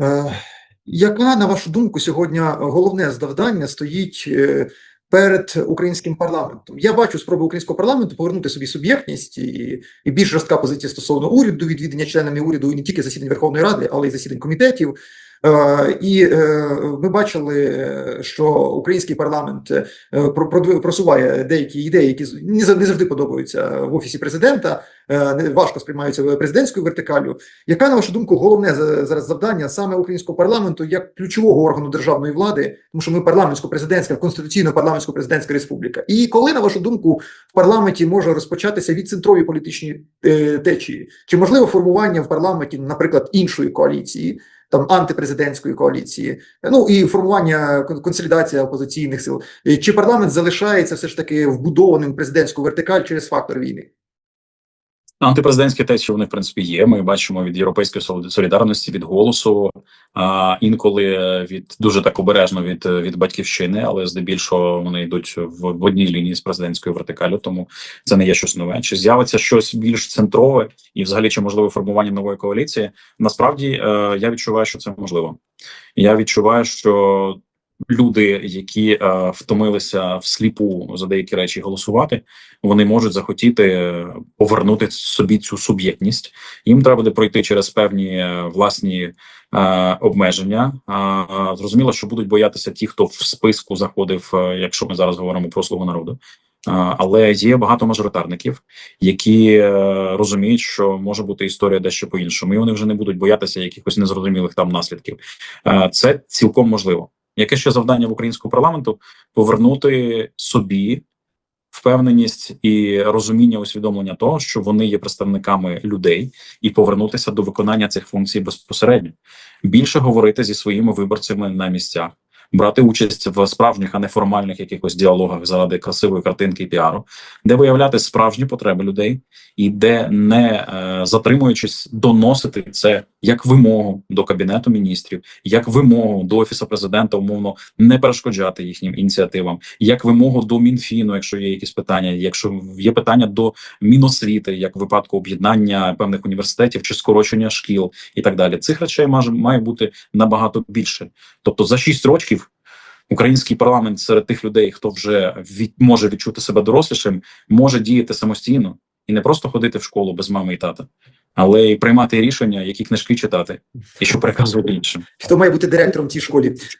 Е, Яка, на вашу думку, сьогодні головне завдання стоїть е, перед українським парламентом? Я бачу спроби українського парламенту повернути собі суб'єктність і, і більш жорстка позиція стосовно уряду, відвідання членами уряду і не тільки засідань Верховної Ради, але й засідань комітетів. Е, І е, ми бачили, е, що український парламент е, просуває деякі ідеї, які не зав- не завжди подобаються в офісі президента, е, важко сприймаються президентською вертикалю. Яка, на вашу думку, головне за- зараз завдання саме українського парламенту як ключового органу державної влади, тому що ми парламентсько-президентська, конституційно-парламентсько-президентська республіка. І коли, на вашу думку, в парламенті може розпочатися відцентрові політичні е, течії? Чи можливо формування в парламенті, наприклад, іншої коаліції? Там антипрезидентської коаліції, ну і формування кон- консолідація опозиційних сил. Чи парламент залишається все ж таки вбудованим президентську вертикаль через фактор війни? Антипрезидентські течії вони в принципі є. Ми бачимо від європейської соліда- солідарності, від голосу, а інколи від дуже так обережно від, від батьківщини, але здебільшого вони йдуть в, одній лінії з президентською вертикалю. Тому це не є щось нове. Чи з'явиться щось більш центрове, і взагалі чи можливо формування нової коаліції? Насправді е, я відчуваю, що це можливо. Я відчуваю, що люди, які е, втомилися всліпу за деякі речі голосувати, вони можуть захотіти е, повернути собі цю суб'єктність. Їм треба буде пройти через певні е, власні е, обмеження. А, зрозуміло, що будуть боятися ті, хто в списку заходив, е, якщо ми зараз говоримо про слугу народу. Але є багато мажоритарників, які е, розуміють, що може бути історія дещо по-іншому, і вони вже не будуть боятися якихось незрозумілих там наслідків. Е, Це цілком можливо. Яке ще завдання в українського парламенту повернути собі впевненість і розуміння усвідомлення того, що вони є представниками людей, і повернутися до виконання цих функцій безпосередньо, більше говорити зі своїми виборцями на місцях. Брати участь в справжніх, а не формальних якихось діалогах заради красивої картинки і піару, де виявляти справжні потреби людей, і де не е, затримуючись, доносити це як вимогу до кабінету міністрів, як вимогу до офісу президента, умовно не перешкоджати їхнім ініціативам, як вимогу до мінфіну, якщо є якісь питання, якщо є питання до міносвіти, як випадку об'єднання певних університетів чи скорочення шкіл, і так далі. Цих речей має, бути набагато більше. Тобто, за шість років український парламент серед тих людей, хто вже від, може відчути себе дорослішим, може діяти самостійно і не просто ходити в школу без мами і тата, але й приймати рішення, які книжки читати, і що переказувати іншим. Хто має бути директором в цій школі?